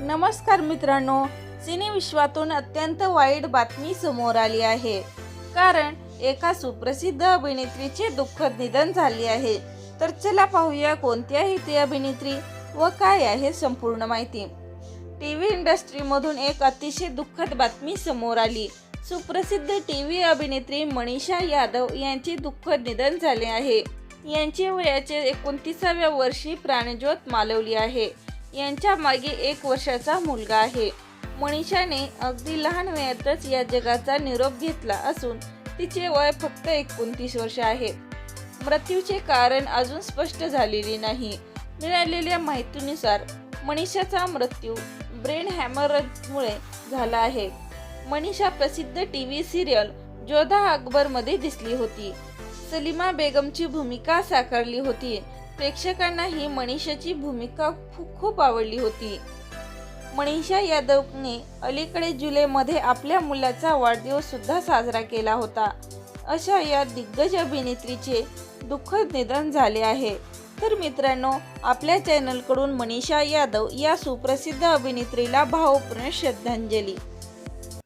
नमस्कार मित्रांनो सिनेविश्वातून अत्यंत वाईट बातमी समोर आली आहे. कारण एका सुप्रसिद्ध अभिनेत्रीचे दुःखद निधन झाले आहे. तर चला पाहूया कोणती आहे ती अभिनेत्री व काय आहे संपूर्ण माहिती. टी व्ही इंडस्ट्रीमधून एक अतिशय दुःखद बातमी समोर आली. सुप्रसिद्ध टी व्ही अभिनेत्री मनीषा यादव यांचे दुःखद निधन झाले आहे. यांचे वयाचे एकोणतीसाव्या वर्षी प्राणज्योत मालवली आहे. यांच्या मागे एक वर्षाचा मुलगा आहे. मनीषाने अगदी लहान वयातच या जगाचा निरोप घेतला असून तिचे वय फक्त एकोणतीस वर्ष आहे. मृत्यूचे कारण अजून स्पष्ट झालेले नाही. मिळालेल्या माहितीनुसार मनीषाचा मृत्यू ब्रेन हॅमरमुळे झाला आहे. मनीषा प्रसिद्ध टी व्ही सिरियल जोधा अकबरमध्ये दिसली होती. सलीमा बेगमची भूमिका साकारली होती. प्रेक्षकांना ही मनीषाची भूमिका खूप आवडली होती. मनीषा यादवने अलीकडे जुलैमध्ये आपल्या मुलाचा वाढदिवस सुद्धा साजरा केला होता. अशा या दिग्गज अभिनेत्रीचे दुःखद निधन झाले आहे. तर मित्रांनो आपल्या चॅनलकडून मनीषा यादव या सुप्रसिद्ध अभिनेत्रीला भावपूर्ण श्रद्धांजली.